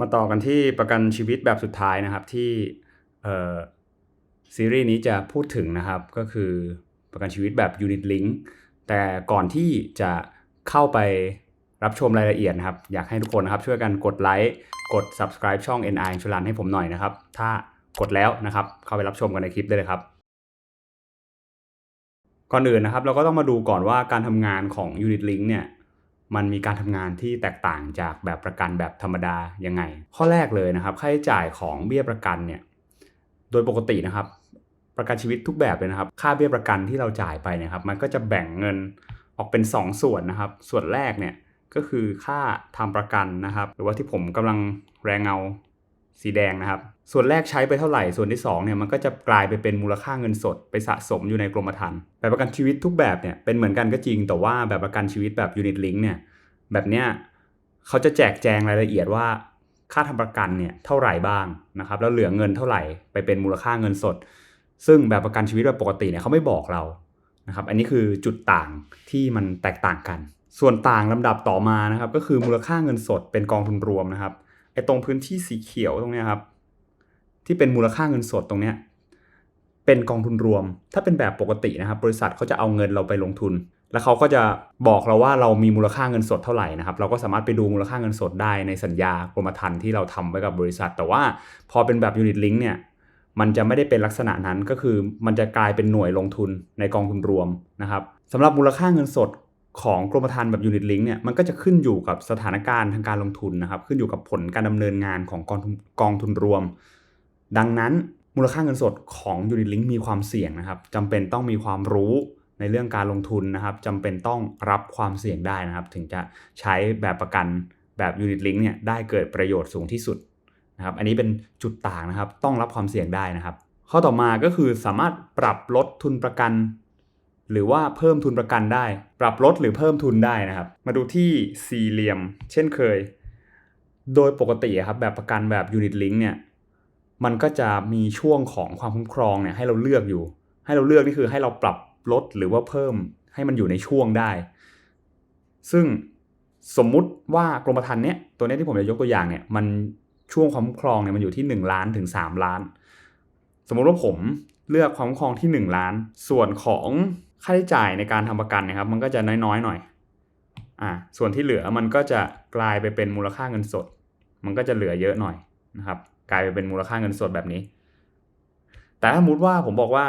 มาต่อกันที่ประกันชีวิตแบบสุดท้ายนะครับที่ซีรีส์นี้จะพูดถึงนะครับก็คือประกันชีวิตแบบ Unit Link แต่ก่อนที่จะเข้าไปรับชมรายละเอียดนะครับ อยากให้ทุกคนนะครับช่วยกันกดไลค์กด subscribe ช่อง NI Insurance ให้ผมหน่อยนะครับ ถ้ากดแล้วนะครับ เข้าไปรับชมกันในคลิปได้เลยครับก่อนอื่นนะครับ เราก็ต้องมาดูก่อนว่าการทำงานของ Unit Link เนี่ย มันมีการทำงานที่แตกต่างจากแบบประกันแบบธรรมดายังไง ข้อแรกเลยนะครับ ค่าใช้จ่ายของเบี้ยประกันเนี่ยโดยปกตินะครับ ประกันชีวิตทุกแบบเลยนะครับ ค่าเบี้ยประกันที่เราจ่ายไปเนะครับ มันก็จะแบ่งเงินออกเป็น2ส่วนนะครับ ส่วนแรกเนี่ยก็คือค่าทำประกันนะครับ หรือว่าที่ผมกำลังแรงเงา สีแดงนะครับ ส่วนแรกใช้ไปเท่าไหร่ ส่วนที่2เนี่ยมันก็จะกลายไปเป็นมูลค่าเงินสด ไปสะสมอยู่ในกรมธรรม์แบบประกันชีวิตทุกแบบเนี่ยเป็นเหมือนกันก็จริง แต่ว่าแบบประกันชีวิตแบบ Unit Link เนี่ยแบบเนี้ยเขาจะแจกแจงรายละเอียดว่าค่าทำประกันเนี่ยเท่าไหร่บ้างนะครับแล้วเหลือเงินเท่าไหร่ไปเป็นมูลค่าเงินสด ซึ่งแบบประกันชีวิตแบบปกติเนี่ยเขาไม่บอกเรานะครับอันนี้คือจุดต่างที่มันแตกต่างกัน ส่วนต่างลำดับต่อมานะครับก็คือมูลค่าเงินสดเป็นกองทุนรวมนะครับ ตรงพื้นที่สีเขียวตรงเนี้ยครับ ที่เป็นมูลค่าเงินสดตรงเนี้ยเป็นกองทุนรวม ถ้าเป็นแบบปกตินะครับ บริษัทเขาจะเอาเงินเราไปลงทุน แล้วเขาก็จะบอกเราว่าเรามีมูลค่าเงินสดเท่าไหร่นะครับ เราก็สามารถไปดูมูลค่าเงินสดได้ในสัญญากรมธรรม์ที่เราทำไว้กับบริษัท แต่ว่าพอเป็นแบบ Unit Link เนี่ยมันจะไม่ได้เป็นลักษณะนั้นก็คือมันจะกลายเป็นหน่วยลงทุนในกองทุนรวมนะครับสำหรับมูลค่าเงินสด ของกรมธรรม์แบบ Unit Link เนี่ยมันก็จะขึ้นอยู่กับสถานการณ์ทางการลงทุนนะครับ ขึ้นอยู่กับผลการดำเนินงานของกองกองทุนรวม ดังนั้นมูลค่าเงินสดของ Unit Link มีความเสี่ยงนะครับจำเป็นต้องมีความรู้ในเรื่องการลงทุนนะครับจำเป็นต้องรับความเสี่ยงได้นะครับ ถึงจะใช้แบบประกันแบบ Unit Link เนี่ยได้เกิดประโยชน์สูงที่สุดนะครับ อันนี้เป็นจุดต่างนะครับ ต้องรับความเสี่ยงได้นะครับ ข้อต่อมาก็คือสามารถปรับลดทุนประกัน หรือว่าเพิ่มทุนประกันได้ ปรับลดหรือเพิ่มทุนได้นะครับ มาดูที่สี่เหลี่ยม เช่นเคย โดยปกติครับแบบประกันแบบ Unit Link เนี่ยมันก็จะมีช่วงของความคุ้มครองเนี่ยให้เราเลือกอยู่ ให้เราเลือกนี่คือให้เราปรับลดหรือว่าเพิ่มให้มันอยู่ในช่วงได้ ซึ่งสมมุติว่ากรมธรรม์เนี้ยตัวเนี้ยที่ผมจะยกตัวอย่างเนี่ยมันช่วงความคุ้มครองเนี่ยมันอยู่ที่ 1 ล้านถึง 3 ล้าน สมมุติว่าผมเลือกความคุ้มครองที่ 1 ล้าน ส่วนของ ค่าใช้จ่ายในการทำประกันนะครับ มันก็จะน้อยๆหน่อยอ่าส่วนที่เหลือมันก็จะกลายไปเป็นมูลค่าเงินสด มันก็จะเหลือเยอะหน่อยนะครับ กลายไปเป็นมูลค่าเงินสดแบบนี้ แต่ถ้าสมมติว่าผมบอกว่า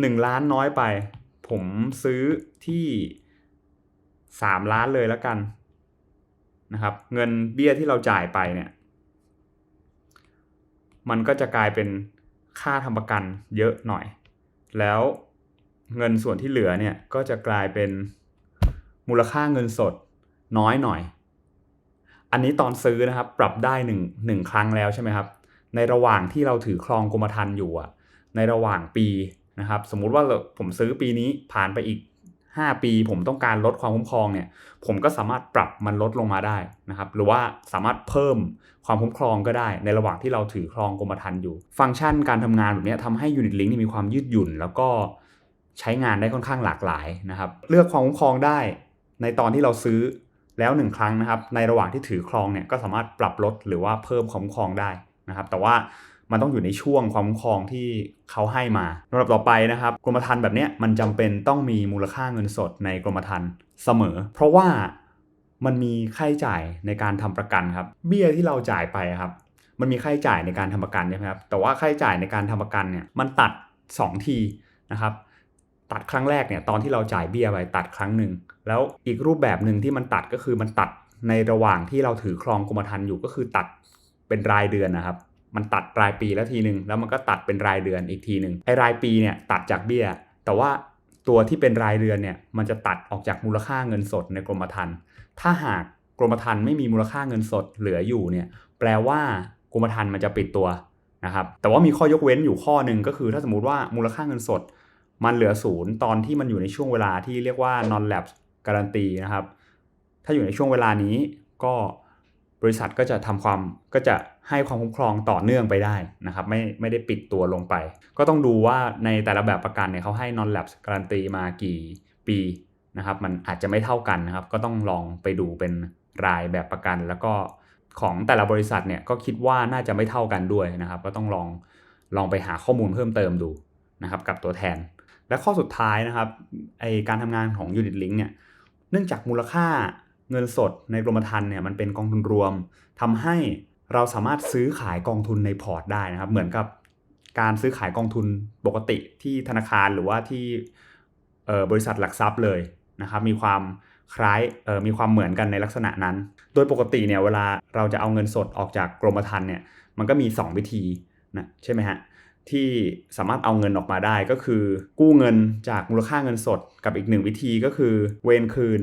หนึ่งล้านน้อยไป ผมซื้อที่สามล้านเลยแล้วกันนะครับ เงินเบี้ยที่เราจ่ายไปเนี่ย มันก็จะกลายเป็นค่าทำประกันเยอะหน่อย แล้ว เงินส่วนที่เหลือเนี่ยก็จะกลายเป็นมูลค่าเงินสดน้อยหน่อย อันนี้ตอนซื้อนะครับ ปรับได้หนึ่งหนึ่งครั้งแล้วใช่ไหมครับ ในระหว่างที่เราถือครองกรมธรรม์อยู่อะในระหว่างปีนะครับ สมมุติว่าผมซื้อปีนี้ผ่านไปอีก 5 ปี ผมต้องการลดความคุ้มครองเนี่ย ผมก็สามารถปรับมันลดลงมาได้นะครับ หรือว่าสามารถเพิ่มความคุ้มครองก็ได้ ในระหว่างที่เราถือครองกรมธรรม์อยู่ ฟังก์ชันการทำงานแบบนี้ทำให้ Unit Link มีความยืดหยุ่น แล้วก็ ใช้งานได้ค่อนข้างหลากหลายนะครับ เลือกความคุ้มครองได้ในตอนที่เราซื้อแล้วหนึ่งครั้งนะครับ ในระหว่างที่ถือครองเนี่ยก็สามารถปรับลดหรือว่าเพิ่มความคุ้มครองได้นะครับ แต่ว่ามันต้องอยู่ในช่วงความคุ้มครองที่เขาให้มาลำดับต่อไปนะครับ กรมธรรม์แบบนี้มันจำเป็นต้องมีมูลค่าเงินสดในกรมธรรม์เสมอ เพราะว่ามันมีค่าใช้จ่ายในการทำประกันครับ เบี้ยที่เราจ่ายไปครับ มันมีค่าใช้จ่ายในการทำประกันใช่ไหมครับแต่ว่าค่าใช้จ่ายในการทำประกันเนี่ยมันตัด 2 ทีนะครับ ตัดครั้งแรกเนี่ยตอนที่เราจ่ายเบี้ยไปตัดครั้งหนึ่งแล้วอีกรูปแบบหนึ่งที่มันตัดก็คือมันตัดในระหว่างที่เราถือครองกรมธรรม์อยู่ก็คือตัดเป็นรายเดือนนะครับ มันตัดรายปีแล้วทีหนึ่งแล้วมันก็ตัดเป็นรายเดือนอีกทีหนึ่งไอ้รายปีเนี่ยตัดจากเบี้ย แต่ว่าตัวที่เป็นรายเดือนเนี่ยมันจะตัดออกจากมูลค่าเงินสดในกรมธรรม์ถ้าหากกรมธรรม์ไม่มีมูลค่าเงินสดเหลืออยู่เนี่ยแปลว่ากรมธรรม์มันจะปิดตัวนะครับแต่ว่ามีข้อยกเว้นอยู่ข้อหนึ่งก็คือถ้าสมมติว่ามูลค่าเงินสด มันเหลือศูนย์ตอนที่มันอยู่ในช่วงเวลาที่เรียกว่า non lapse การันตีนะครับ ถ้าอยู่ในช่วงเวลานี้ก็บริษัทก็จะทำความก็จะให้ความคุ้มครองต่อเนื่องไปได้นะครับ ไม่ไม่ได้ปิดตัวลงไป ก็ต้องดูว่าในแต่ละแบบประกันเนี่ยเขาให้ non lapse การันตีมากี่ปีนะครับ มันอาจจะไม่เท่ากันนะครับ ก็ต้องลองไปดูเป็นรายแบบประกัน แล้วก็ของแต่ละบริษัทเนี่ยก็คิดว่าน่าจะไม่เท่ากันด้วยนะครับ ก็ต้องลองลองไปหาข้อมูลเพิ่มเติมดูนะครับ กับตัวแทน และข้อสุดท้ายนะครับไอการทำงานของ Unit Link เนี่ยเนื่องจากมูลค่าเงินสดในกรมธรรม์เนี่ยมันเป็นกองทุนรวมทำให้เราสามารถซื้อขายกองทุนในพอร์ตได้นะครับ เหมือนกับการซื้อขายกองทุนปกติที่ธนาคารหรือว่าที่บริษัทหลักทรัพย์เลยนะครับ มีความคล้ายมีความเหมือนกันในลักษณะนั้น โดยปกติเนี่ยเวลาเราจะเอาเงินสดออกจากกรมธรรม์เนี่ยมันก็มี 2 วิธีนะใช่ไหมฮะ ที่สามารถเอาเงินออกมาได้ก็คือ กู้เงินจากมูลค่าเงินสดกับอีกหนึ่งวิธีก็คือ เวนคืน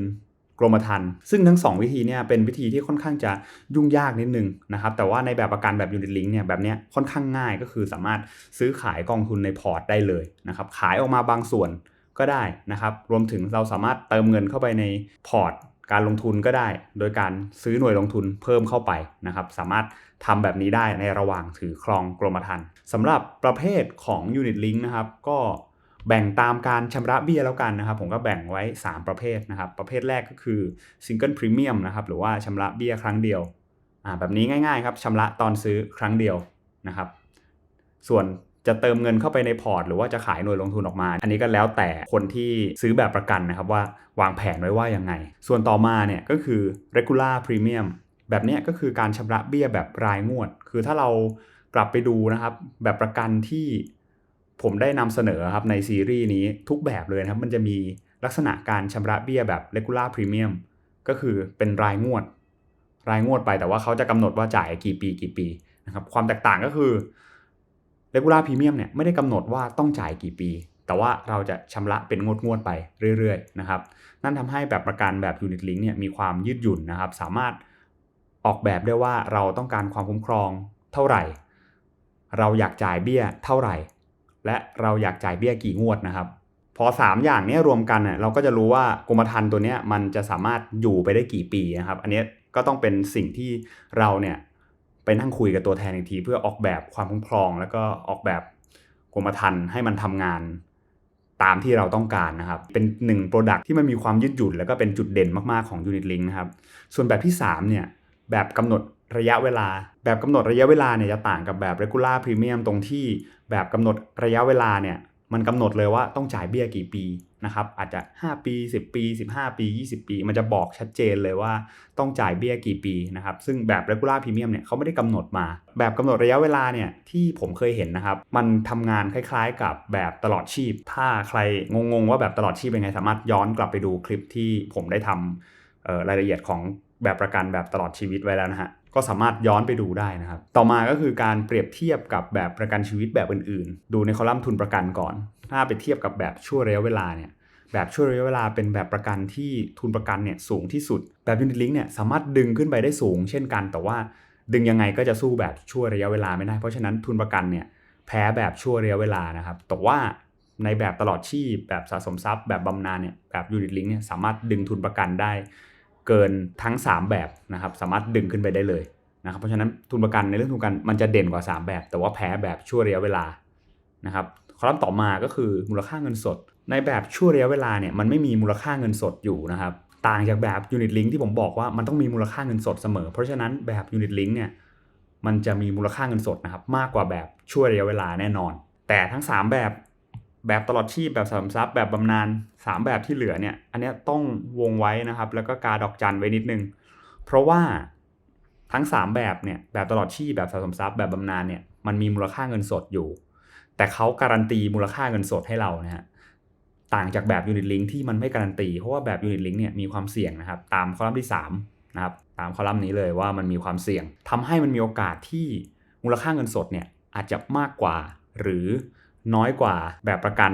กรมธรรม์ซึ่งทั้ง 2 วิธีเนี่ยเป็นวิธีที่ค่อนข้างจะยุ่งยากนิดนึงนะครับแต่ว่าในแบบประกันแบบยูนิตลิงเนี่ยแบบนี้ค่อนข้างง่ายก็คือสามารถซื้อขายกองทุนในพอร์ตได้เลยนะครับขายออกมาบางส่วนก็ได้นะครับรวมถึงเราสามารถเติมเงินเข้าไปในพอร์ต การลงทุนก็ได้ โดยการซื้อหน่วยลงทุนเพิ่มเข้าไปนะครับ สามารถทำแบบนี้ได้ในระหว่างถือครองกรมธรรม์สำหรับประเภทของ Unit Link นะครับ ก็แบ่งตามการชำระเบี้ยแล้วกันนะครับ ผมก็แบ่งไว้ 3 ประเภทนะครับ ประเภทแรกก็คือ Single Premium นะครับ หรือว่าชำระเบี้ยครั้งเดียวแบบนี้ง่ายๆครับชำระตอนซื้อครั้งเดียวนะครับ ส่วน จะเติมเงินเข้าไปในพอร์ต หรือว่าจะขายหน่วยลงทุนออกมา อันนี้ก็แล้วแต่คนที่ซื้อแบบประกันนะครับว่าวางแผนไว้ว่ายังไง ส่วนต่อมาเนี่ยก็คือ regular premium แบบนี้ก็คือการชำระเบี้ยแบบรายงวด คือถ้าเรากลับไปดูนะครับ แบบประกันที่ผมได้นำเสนอครับในซีรีส์นี้ทุกแบบเลยนะครับ มันจะมีลักษณะการชำระเบี้ยแบบ regular premium ก็คือเป็นรายงวด รายงวดไปแต่ว่าเขาจะกำหนดว่าจ่ายกี่ปีกี่ปีนะครับความแตกต่างก็คือ regular premium เนี่ยไม่ได้กำหนดว่าต้องจ่ายกี่ปี แต่ว่าเราจะชำระเป็นงวดงวดไปเรื่อยๆนะครับนั่นทำให้แบบประกันแบบ unit link เนี่ยมีความยืดหยุ่นนะครับ สามารถออกแบบได้ว่าเราต้องการความคุ้มครองเท่าไหร่ เราอยากจ่ายเบี้ยเท่าไหร่ และเราอยากจ่ายเบี้ยกี่งวดนะครับ พอ 3 อย่างนี้รวมกันเนี่ยเราก็จะรู้ว่ากรมธรรม์ตัวนี้มันจะสามารถอยู่ไปได้กี่ปีนะครับ อันนี้ก็ต้องเป็นสิ่งที่เราเนี่ย ไปนั่งคุยกับตัวแทนอีกที เพื่อออกแบบความคุ้มครอง แล้วก็ออกแบบกรมธรรม์ให้มันทำงานตามที่เราต้องการนะครับ เป็น1 Product ที่มันมีความยืดหยุ่น แล้วก็เป็นจุดเด่นมากๆของ Unit Link นะครับ ส่วนแบบที่ 3 เนี่ย แบบกำหนดระยะเวลา แบบกำหนดระยะเวลาเนี่ยจะต่างกับแบบ regular premium ตรงที่แบบกำหนดระยะเวลาเนี่ย มันกำหนดเลยว่าต้องจ่ายเบี้ยกี่ปีนะครับอาจจะ 5 ปี 10 ปี 15 ปี 20 ปี มันจะบอกชัดเจนเลยว่าต้องจ่ายเบี้ยกี่ปีนะครับซึ่งแบบ regular premium เนี่ยเขาไม่ได้กำหนดมา แบบกำหนดระยะเวลาเนี่ยที่ผมเคยเห็นนะครับ มันทำงานคล้ายๆ กับแบบตลอดชีพ ถ้าใครงงๆว่าแบบตลอดชีพเป็นไงสามารถย้อนกลับไปดูคลิปที่ผมได้ทำรายละเอียดของแบบประกันแบบตลอดชีวิตไว้แล้วนะฮะ ก็สามารถย้อนไปดูได้นะครับ ต่อมาก็คือการเปรียบเทียบกับแบบประกันชีวิตแบบอื่นๆ ดูในคอลัมน์ทุนประกันก่อน ถ้าไปเทียบกับแบบช่วระยะเวลาเนี่ย แบบช่วระยะเวลาเป็นแบบประกันที่ทุนประกันเนี่ยสูงที่สุด แบบยูนิตลิงเนี่ยสามารถดึงขึ้นไปได้สูง เช่นกัน แต่ว่าดึงยังไงก็จะสู้แบบช่วระยะเวลาไม่ได้ เพราะฉะนั้นทุนประกันเนี่ยแพ้แบบช่วระยะเวลานะครับ แต่ว่าในแบบตลอดชีพแบบสะสมทรัพย์แบบบำนาญเนี่ยแบบยูนิตลิงเนี่ยสามารถดึงทุนประกันได้ เกินทั้ง 3 แบบนะครับสามารถดึงขึ้นไปได้เลยนะครับเพราะฉะนั้นทุนประกันในเรื่องทุนประกันมันจะเด่นกว่า 3 แบบ แต่ว่าแพ้แบบชั่วระยะเวลานะครับคอลัมน์ต่อมาก็คือมูลค่าเงินสด ในแบบชั่วระยะเวลาเนี่ยมันไม่มีมูลค่าเงินสดอยู่นะครับต่างจากแบบยูนิตลิงที่ผมบอกว่ามันต้องมีมูลค่าเงินสดเสมอ เพราะฉะนั้นแบบยูนิตลิงเนี่ยมันจะมีมูลค่าเงินสดนะครับมากกว่าแบบชั่วระยะเวลาแน่นอน แต่ทั้ง 3 แบบ แบบตลอดชีพแบบสมทรัพย์แบบบำนาญ3 แบบที่เหลือเนี่ย อันนี้ต้องวงไว้นะครับ แล้วก็กาดอกจันไว้นิดนึง เพราะว่าทั้ง 3 แบบเนี่ยแบบตลอดชีพแบบสะสมทรัพย์แบบบำนาญเนี่ยมันมีมูลค่าเงินสดอยู่ แต่เขาการันตีมูลค่าเงินสดให้เรานะฮะต่างจากแบบยูนิตลิงที่มันไม่การันตี เพราะว่าแบบยูนิตลิงเนี่ยมีความเสี่ยงนะครับ ตามคอลัมน์ที่3นะครับตามคอลัมน์นี้เลยว่ามันมีความเสี่ยงทำให้มันมีโอกาสที่มูลค่าเงินสดเนี่ยอาจจะมากกว่า หรือ น้อยกว่าแบบประกัน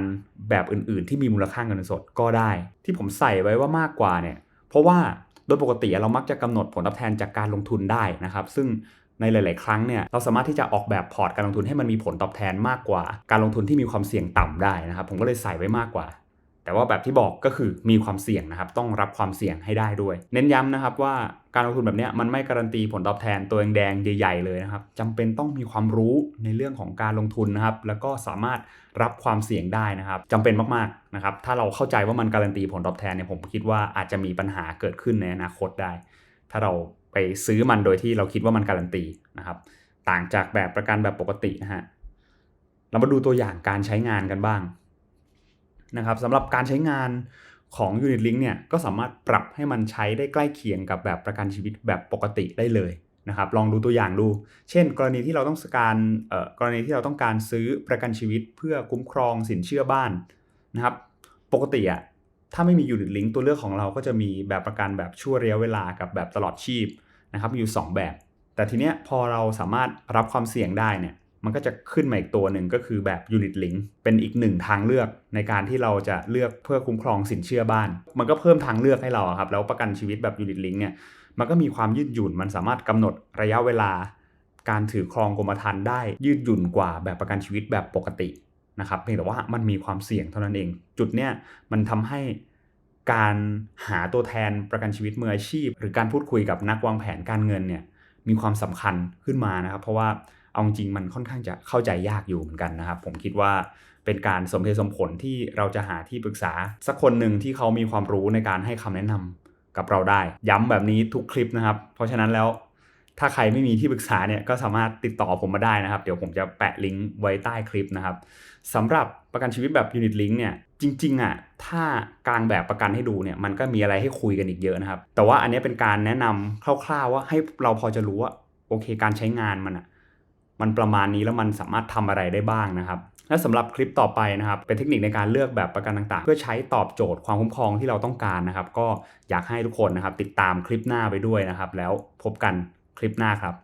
แบบอื่นๆ ที่มีมูลค่าเงินสดก็ได้ ที่ผมใส่ไว้ว่ามากกว่าเนี่ยเพราะว่าโดยปกติเรามักจะกำหนดผลตอบแทนจากการลงทุนได้นะครับ ซึ่งในหลาย ๆ ครั้งเนี่ยเราสามารถที่จะออกแบบพอร์ตการลงทุนให้มันมีผลตอบแทนมากกว่า การลงทุนที่มีความเสี่ยงต่ำได้นะครับ ผมก็เลยใส่ไว้มากกว่า แต่ว่าแบบที่บอกก็คือมีความเสี่ยงนะครับ ต้องรับความเสี่ยงให้ได้ด้วย เน้นย้ำนะครับว่าการลงทุนแบบนี้มันไม่การันตีผลตอบแทนตัวแดงใหญ่ ๆ เลยนะครับจำเป็นต้องมีความรู้ในเรื่องของการลงทุนนะครับ แล้วก็สามารถรับความเสี่ยงได้นะครับจำเป็นมากๆนะครับ ถ้าเราเข้าใจว่ามันการันตีผลตอบแทนเนี่ยผมคิดว่าอาจจะมีปัญหาเกิดขึ้นในอนาคตได้ ถ้าเราไปไปซื้อมันโดยที่เราคิดว่ามันการันตีนะครับ ต่างจากแบบประกันแบบปกตินะฮะเรามาดูตัวอย่างการใช้งานกันบ้าง นะครับสำหรับการใช้งานของ Unit Link เนี่ยก็สามารถปรับให้มันใช้ได้ใกล้เคียงกับแบบประกันชีวิตแบบปกติได้เลยนะครับลองดูตัวอย่างดู เช่น กรณีที่เราต้องการเอ่อกรณีที่เราต้องการซื้อประกันชีวิตเพื่อคุ้มครองสินเชื่อบ้านนะครับปกติอะถ้าไม่มี Unit Link ตัวเลือกของเราก็จะมีแบบประกันแบบชั่วระยะเวลากับแบบตลอดชีพนะครับมีอยู่ 2 แบบ แต่ทีเนี้ยพอเราสามารถรับความเสี่ยงได้เนี่ย มันก็จะขึ้นมาอีกตัวหนึ่งก็คือแบบ Unit Link เป็นอีกหนึ่งทางเลือกในการที่เราจะเลือกเพื่อคุ้มครองสินเชื่อบ้าน มันก็เพิ่มทางเลือกให้เราครับแล้วประกันชีวิตแบบ Unit Link เนี่ยมันก็มีความยืดหยุ่นมันสามารถกำหนดระยะเวลา การถือครองกรมธรรม์ได้ยืดหยุ่นกว่าแบบประกันชีวิตแบบปกตินะครับเพียงแต่ว่ามันมีความเสี่ยงเท่านั้นเอง จุดเนี้ยมันทำให้การหาตัวแทนประกันชีวิตมืออาชีพ หรือการพูดคุยกับนักวางแผนการเงินเนี่ยมีความสำคัญขึ้นมานะครับ เพราะว่า เอาจริงมันค่อนข้างจะเข้าใจยากอยู่เหมือนกันนะครับ ผมคิดว่าเป็นการสมเหตุสมผลที่เราจะหาที่ปรึกษา สักคนหนึ่งที่เขามีความรู้ในการให้คำแนะนำกับเราได้ ย้ำแบบนี้ทุกคลิปนะครับ เพราะฉะนั้นแล้วถ้าใครไม่มีที่ปรึกษาเนี่ยก็สามารถติดต่อผมมาได้นะครับ เดี๋ยวผมจะแปะลิงก์ไว้ใต้คลิปนะครับสำหรับประกันชีวิตแบบ Unit Link เนี่ยจริงๆอะถ้ากลางแบบประกันให้ดูเนี่ยมันก็มีอะไรให้คุยกันอีกเยอะนะครับ แต่ว่าอันนี้เป็นการแนะนำคร่าวๆว่าให้เราพอจะรู้ว่าโอเค การใช้งานมันอะ มันประมาณนี้แล้วมันสามารถทำอะไรได้บ้างนะครับ และสำหรับคลิปต่อไปนะครับ เป็นเทคนิคในการเลือกแบบประกันต่างๆ เพื่อใช้ตอบโจทย์ความคุ้มครองที่เราต้องการนะครับ ก็อยากให้ทุกคนนะครับ ติดตามคลิปหน้าไปด้วยนะครับ แล้วพบกันคลิปหน้าครับ